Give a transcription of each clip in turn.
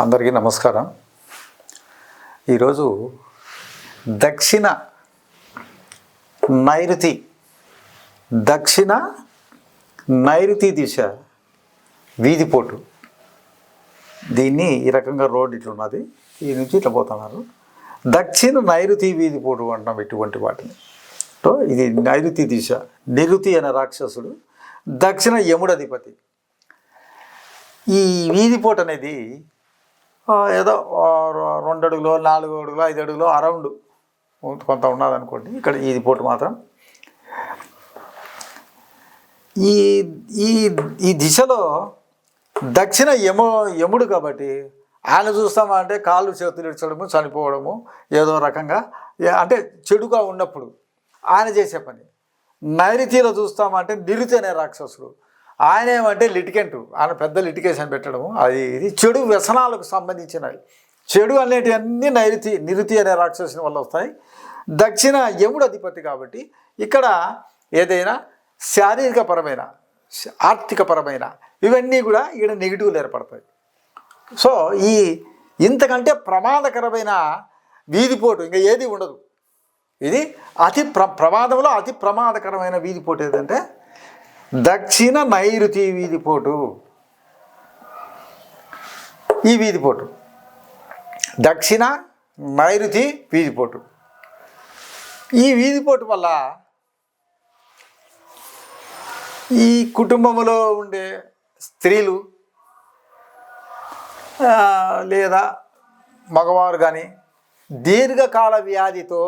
అందరికీ నమస్కారం. ఈరోజు దక్షిణ నైరుతి దక్షిణ నైరుతి దిశ వీధిపోటు దీన్ని ఈ రకంగా రోడ్ ఇట్లా ఉన్నది. ఈ నుంచి ఇట్లా పోతున్నారు. దక్షిణ నైరుతి వీధిపోటు అంటాం ఇటువంటి వాటిని. సో ఇది నైరుతి దిశ. నిరుతి అనే రాక్షసుడు దక్షిణ యముడధిపతి. ఈ వీధిపోటు అనేది ఏదో రెండు అడుగులో నాలుగు అడుగులో ఐదు అడుగులో అరౌండ్ కొంత ఉన్నదనుకోండి. ఇక్కడ ఈ పోటు మాత్రం. ఈ ఈ ఈ దిశలో దక్షిణ యము యముడు కాబట్టి ఆయన చూస్తామంటే కాళ్ళు చేతులు ఇడ్చడము చనిపోవడము ఏదో రకంగా అంటే చెడుగా ఉన్నప్పుడు ఆయన చేసే పని. నైరుతిలో చూస్తామంటే నిరుతి అనే రాక్షసుడు. ఆయన ఏమంటే లిటికెంట్. ఆయన పెద్ద లిటికేషన్ పెట్టడము. అది ఇది చెడు వ్యసనాలకు సంబంధించినవి. చెడు అనేటివన్నీ నైరుతి నిరుతి అనే రాక్షసుని వల్ల వస్తాయి. దక్షిణ యముడు అధిపతి కాబట్టి ఇక్కడ ఏదైనా శారీరకపరమైన ఆర్థికపరమైన ఇవన్నీ కూడా ఇక్కడ నెగిటివ్లు ఏర్పడతాయి. సో ఈ ఇంతకంటే ప్రమాదకరమైన వీధిపోటు ఇంకా ఏది ఉండదు. ఇది అతి ప్ర ప్రమాదంలో అతి ప్రమాదకరమైన వీధిపోటు ఏదంటే దక్షిణ నైరుతి వీధిపోటు ఈ వీధిపోటు దక్షిణ నైరుతి వీధిపోటు ఈ వీధిపోటు వల్ల ఈ కుటుంబంలో ఉండే స్త్రీలు లేదా మగవారు కానీ దీర్ఘకాల వ్యాధితో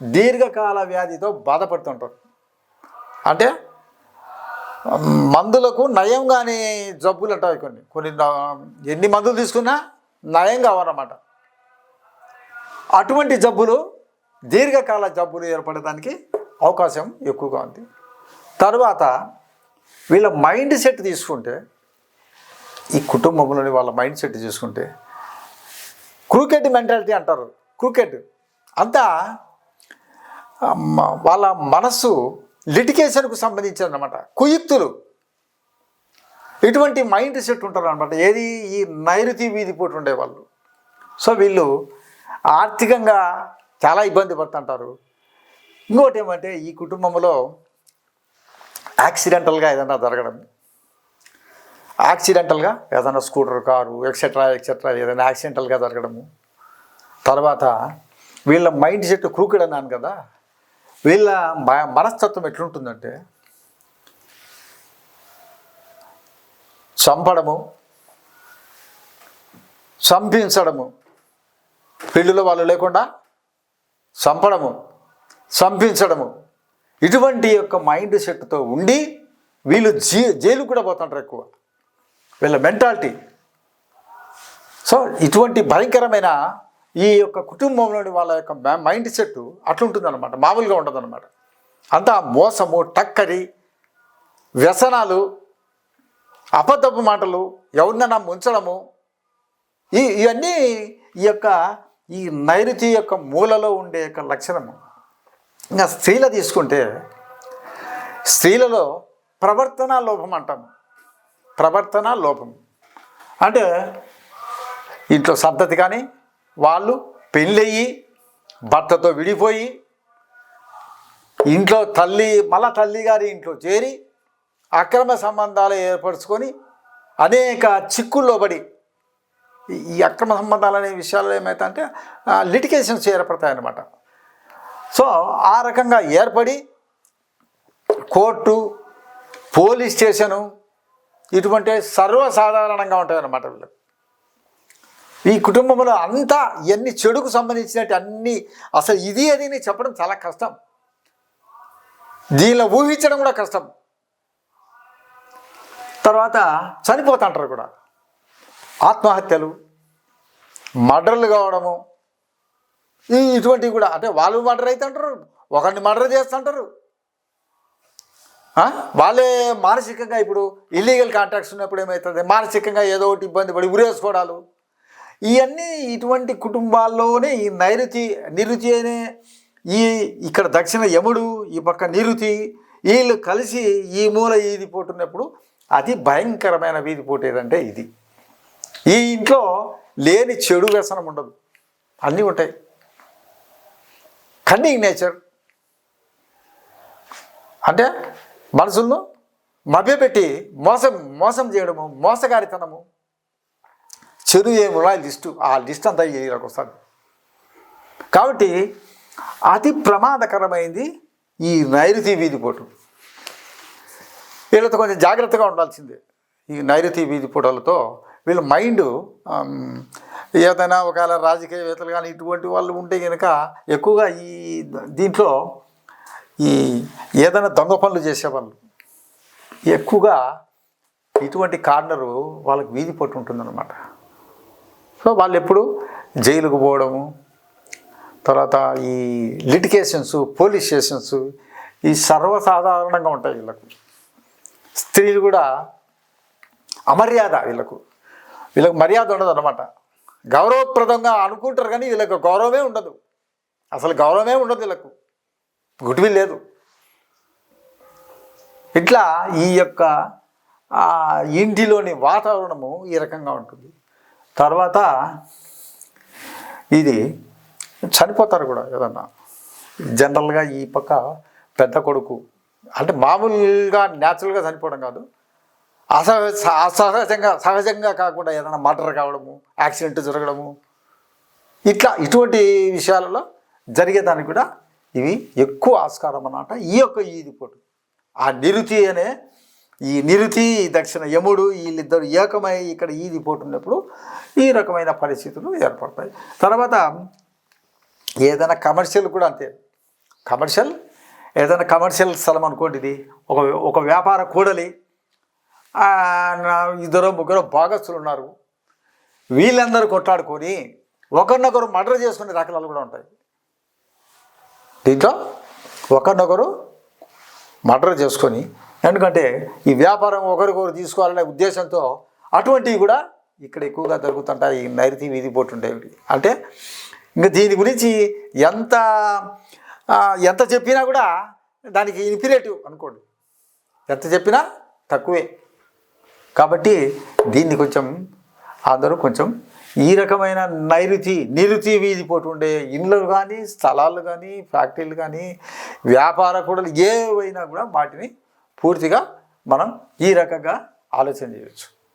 దీర్ఘకాల వ్యాధితో బాధపడుతుంటారు. అంటే మందులకు నయం కానీ జబ్బులు అంటాయి కొన్ని. కొన్ని ఎన్ని మందులు తీసుకున్నా నయం కావాలన్నమాట అటువంటి జబ్బులు దీర్ఘకాల జబ్బులు ఏర్పడడానికి అవకాశం ఎక్కువగా ఉంది. తర్వాత వీళ్ళ మైండ్ సెట్ తీసుకుంటే ఈ కుటుంబంలోని వాళ్ళ మైండ్ సెట్ తీసుకుంటే క్రికెట్ మెంటాలిటీ అంటారు. క్రికెట్. అంతా వాళ్ళ మనస్సు లిటికేషన్కు సంబంధించిన అనమాట కుయుక్తులు. ఇటువంటి మైండ్ సెట్ ఉంటారు అనమాట ఏది ఈ నైరుతి వీధి పోటీ ఉండేవాళ్ళు సో వీళ్ళు ఆర్థికంగా చాలా ఇబ్బంది పడుతుంటారు. ఇంకోటి ఏమంటే ఈ కుటుంబంలో యాక్సిడెంటల్గా ఏదైనా జరగడం. యాక్సిడెంటల్గా ఏదైనా స్కూటర్ కారు ఎక్సెట్రా ఎక్సెట్రా ఏదైనా యాక్సిడెంటల్గా జరగడము. తర్వాత వీళ్ళ మైండ్ సెట్ క్రూకెడ్ అన్నాను కదా. వీళ్ళ మ- మనస్తత్వం ఎట్లుంటుందంటే చంపడము చంపించడము. పెళ్ళిలో వాళ్ళు లేకుండా చంపడము చంపించడము. ఇటువంటి యొక్క మైండ్ సెట్తో ఉండి వీళ్ళు జీ జైలు కూడా పోతుంటారు ఎక్కువ. వీళ్ళ మెంటాలిటీ. సో ఇటువంటి భయంకరమైన ఈ యొక్క కుటుంబంలోని వాళ్ళ యొక్క మైండ్ సెట్ అట్లుంటుందన్నమాట. మామూలుగా ఉండదన్నమాట. అంతా మోసము టక్కరి వ్యసనాలు అబద్ధపు మాటలు ఎవరినైనా ముంచడము ఈ ఇవన్నీ ఈ యొక్క ఈ నైరుతి యొక్క మూలలో ఉండే యొక్క లక్షణము. ఇంకా స్త్రీల తీసుకుంటే స్త్రీలలో ప్రవర్తన లోపం అంటాము ప్రవర్తన లోపం అంటే ఇంట్లో సంతతి కానీ వాళ్ళు పెళ్ళయ్యి భర్తతో విడిపోయి ఇంట్లో తల్లి మళ్ళా తల్లి గారి ఇంట్లో చేరి అక్రమ సంబంధాలు ఏర్పరచుకొని అనేక చిక్కుల్లో పడి ఈ- ఈ అక్రమ సంబంధాలు అనే విషయాలు ఏమైతే లిటికేషన్స్ ఏర్పడతాయన్నమాట సో ఆ రకంగా ఏర్పడి కోర్టు పోలీస్ స్టేషను ఇటువంటి సర్వసాధారణంగా ఉంటాయన్నమాట వీళ్ళకి ఈ కుటుంబంలో అంతా ఎన్ని చెడుకు సంబంధించినట్టు అన్ని అసలు ఇది అది అని చెప్పడం చాలా కష్టం. దీనిలో ఊహించడం కూడా కష్టం. తర్వాత చనిపోతుంటారు కూడా. ఆత్మహత్యలు మర్డర్లు కావడము ఈ ఇటువంటివి కూడా. అంటే వాళ్ళు మర్డర్ అవుతుంటారు ఒకరిని మర్డర్ చేస్తుంటారు. వాళ్ళే మానసికంగా ఇప్పుడు ఇల్లీగల్ కాంట్రాక్ట్స్ ఉన్నప్పుడు ఏమవుతుంది మానసికంగా ఏదో ఒకటి ఇబ్బంది పడి ఉరేసుకోవడాలు. ఇవన్నీ ఇటువంటి కుటుంబాల్లోనే ఈ నైరుతి నిరుతి అనే ఈ ఇక్కడ దక్షిణ యముడు ఈ పక్క నిరుతి వీళ్ళు కలిసి ఈ మూల ఈది పోటున్నప్పుడు అతి భయంకరమైన వీధి పోటు ఏదంటే ఇది. ఈ ఇంట్లో లేని చెడు వ్యసనం ఉండదు. అన్నీ ఉంటాయి. Cunning nature. అంటే మనసులను మభ్యపెట్టి మోసం మోసం చేయడము మోసగారితనము. చెడు ఏములా లిస్టు. ఆ లిస్ట్ అంతా ఈయనకు వస్తుంది కాబట్టి అతి ప్రమాదకరమైంది ఈ నైరుతి వీధిపోటు వీళ్ళతో కొంచెం జాగ్రత్తగా ఉండాల్సిందే. ఈ నైరుతి వీధిపోటలతో వీళ్ళ మైండ్ ఏదైనా ఒకవేళ రాజకీయవేత్తలు కానీ ఇటువంటి వాళ్ళు ఉంటే కనుక ఎక్కువగా ఈ దీంట్లో ఈ ఏదైనా దొంగ పనులు చేసేవాళ్ళు. ఎక్కువగా ఇటువంటి కార్నరు వాళ్ళకి వీధి పట్టు ఉంటుందన్నమాట. సో వాళ్ళు ఎప్పుడు జైలుకు పోవడము తర్వాత ఈ లిటికేషన్స్ పోలీస్ స్టేషన్స్ ఈ సర్వసాధారణంగా ఉంటాయి వీళ్ళకు. స్త్రీలు కూడా అమర్యాద వీళ్ళకు. వీళ్ళకు మర్యాద ఉండదు అనమాట గౌరవప్రదంగా అనుకుంటారు కానీ వీళ్ళకి గౌరవమే ఉండదు. అసలు గౌరవమే ఉండదు వీళ్ళకు. గుడ్వి లేదు. ఇట్లా ఈ యొక్క ఇంటిలోని వాతావరణము ఈ రకంగా ఉంటుంది. తర్వాత ఇది చనిపోతారు కూడా ఏదన్నా. జనరల్గా ఈ పక్క పెద్ద కొడుకు. అంటే మామూలుగా న్యాచురల్గా చనిపోవడం కాదు. అసహ అసహజంగా సహజంగా కాకుండా ఏదైనా మర్డర్ కావడము యాక్సిడెంట్ జరగడము. ఇట్లా ఇటువంటి విషయాలలో జరిగేదానికి కూడా ఇవి ఎక్కువ ఆస్కారం అన్నమాట. ఈ యొక్క ఈదిపోటు ఆ నిరుతి అనే ఈ నిరుతి దక్షిణ యముడు వీళ్ళిద్దరు ఏకమై ఇక్కడ ఈది పోటున్నప్పుడు ఈ రకమైన పరిస్థితులు ఏర్పడతాయి. తర్వాత ఏదైనా కమర్షియల్ కూడా అంతే. కమర్షియల్? ఏదైనా కమర్షియల్ స్థలం అనుకోండి ఇది. ఒక ఒక వ్యాపార కూడలి. ఇద్దరు ముగ్గురు భాగస్తులు ఉన్నారు. వీళ్ళందరూ కొట్లాడుకొని ఒకరినొకరు మర్డర్ చేసుకునే రకాలు కూడా ఉంటాయి. దీంట్లో ఒకరినొకరు మర్డర్ చేసుకొని ఎందుకంటే ఈ వ్యాపారం ఒకరికొకరు తీసుకోవాలనే ఉద్దేశంతో అటువంటివి కూడా ఇక్కడ ఎక్కువగా జరుగుతుంటాయి. ఈ నైరుతి వీధి పోతుంటాయి అంటే ఇంకా దీని గురించి ఎంత ఎంత చెప్పినా కూడా దానికి ఇన్ఫిరేటివ్ అనుకోండి. ఎంత చెప్పినా తక్కువే. కాబట్టి దీన్ని కొంచెం అందరూ కొంచెం ఈ రకమైన నైరుతి నిరుతి వీధిపోటు ఉండే ఇండ్లు కానీ స్థలాలు కానీ ఫ్యాక్టరీలు కానీ వ్యాపార కూడా ఏవైనా కూడా వాటిని పూర్తిగా మనం ఈ రకంగా ఆలోచన చేయవచ్చు